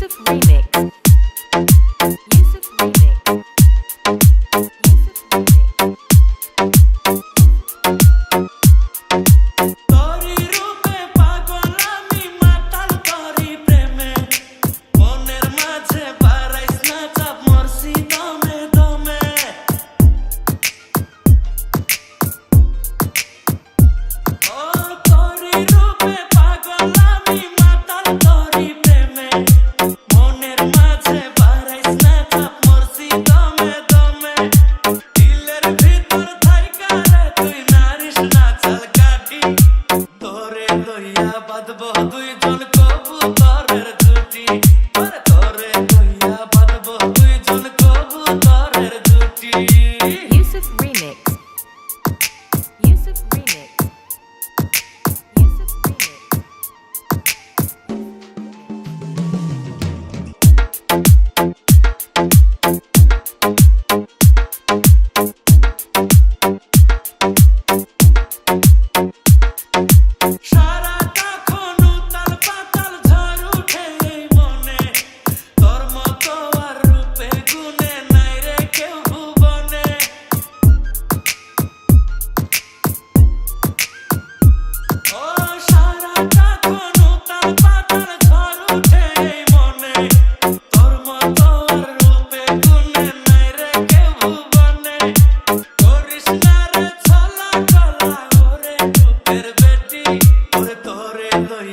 exclusive remix.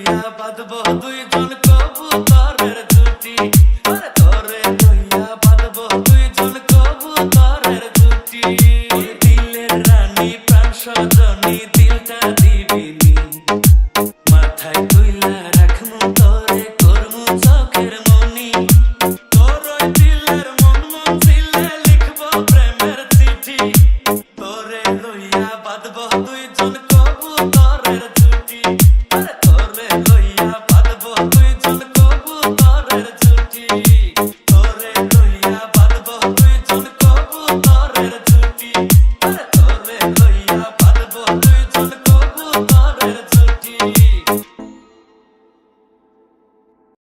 দিয়া বাঁধবো দুইজন কবুতরের জুটি